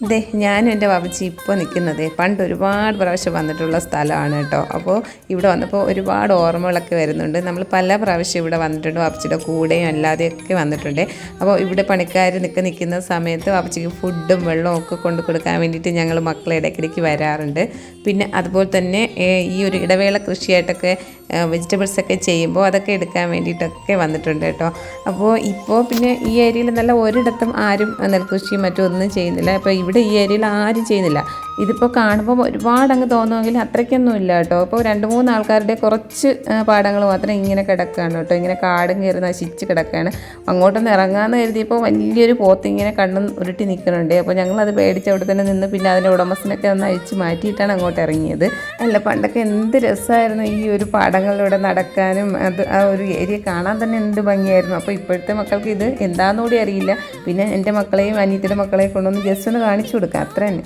ദേ ഞാനും എന്റെ വാപ്പച്ചി ഇപ്പോൾ നിൽക്കുന്നത്. പണ്ട് ഒരുപാട് പ്രാവശ്യം വന്നിട്ടുള്ള സ്ഥലമാണ് കേട്ടോ. അപ്പോൾ ഇവിടെ വന്നപ്പോൾ ഒരുപാട് ഓർമ്മകളൊക്കെ വരുന്നുണ്ട്. നമ്മൾ പല പ്രാവശ്യം ഇവിടെ വന്നിട്ടുണ്ട്. വാപ്പച്ചിയുടെ കൂടെയും അല്ലാതെയൊക്കെ വന്നിട്ടുണ്ട്. അപ്പോൾ ഇവിടെ പണിക്കാർ നിൽക്കുക നിൽക്കുന്ന സമയത്ത് വാപ്പച്ചിക്ക് ഫുഡും വെള്ളവും ഒക്കെ കൊണ്ട് കൊടുക്കാൻ വേണ്ടിയിട്ട് ഞങ്ങൾ മക്കളെ ഇടയ്ക്കിടയ്ക്ക് വരാറുണ്ട്. പിന്നെ അതുപോലെ തന്നെ ഈ ഒരു ഇടവേള കൃഷിയായിട്ടൊക്കെ വെജിറ്റബിൾസ് ഒക്കെ ചെയ്യുമ്പോൾ അതൊക്കെ എടുക്കാൻ വേണ്ടിയിട്ടൊക്കെ വന്നിട്ടുണ്ട് കേട്ടോ. അപ്പോൾ ഇപ്പോൾ പിന്നെ ഈ ഏരിയയിൽ നല്ല ഒരിടത്തും ആരും നെൽകൃഷിയും മറ്റും ഒന്നും ചെയ്യുന്നില്ല. അപ്പോൾ ഇവിടെ ഈ ഏരിയയിൽ ആരും ചെയ്യുന്നില്ല. ഇതിപ്പോൾ കാണുമ്പോൾ ഒരുപാട് അങ്ങ് തോന്നുമെങ്കിൽ അത്രയ്ക്കൊന്നും ഇല്ല കേട്ടോ. ഇപ്പോൾ രണ്ട് മൂന്ന് ആൾക്കാരുടെ കുറച്ച് പാടങ്ങൾ മാത്രം ഇങ്ങനെ കിടക്കുകയാണ് കേട്ടോ. ഇങ്ങനെ കാടും കയറി നശിച്ച് കിടക്കുകയാണ് അങ്ങോട്ടൊന്ന് ഇറങ്ങാമെന്ന് കരുതിയപ്പോൾ വലിയൊരു പോത്ത് ഇങ്ങനെ കണ്ണും ഉരുട്ടി നിൽക്കുന്നുണ്ട്. അപ്പോൾ ഞങ്ങളത് പേടിച്ച് അവിടെ തന്നെ നിന്ന് പിന്നെ അതിന്റെ ഉടമസ്ഥനൊക്കെ ഒന്ന് അഴിച്ച് മാറ്റിയിട്ടാണ് അങ്ങോട്ട് ഇറങ്ങിയത്. അല്ല പണ്ടൊക്കെ എന്ത് രസമായിരുന്നു ഈ ഒരു പാടങ്ങളിലൂടെ നടക്കാനും അത് ആ ഒരു ഏരിയ കാണാൻ തന്നെ എന്ത് ഭംഗിയായിരുന്നു. അപ്പോൾ ഇപ്പോഴത്തെ മക്കൾക്ക് ഇത് എന്താണെന്നുകൂടി അറിയില്ല. പിന്നെ എന്റെ മക്കളെയും അനിയത്തിന്റെ മക്കളെയും കൊണ്ടൊന്ന് ജസ്റ്റ് ഒന്ന് കാണിച്ചു കൊടുക്കാം. അത്ര തന്നെ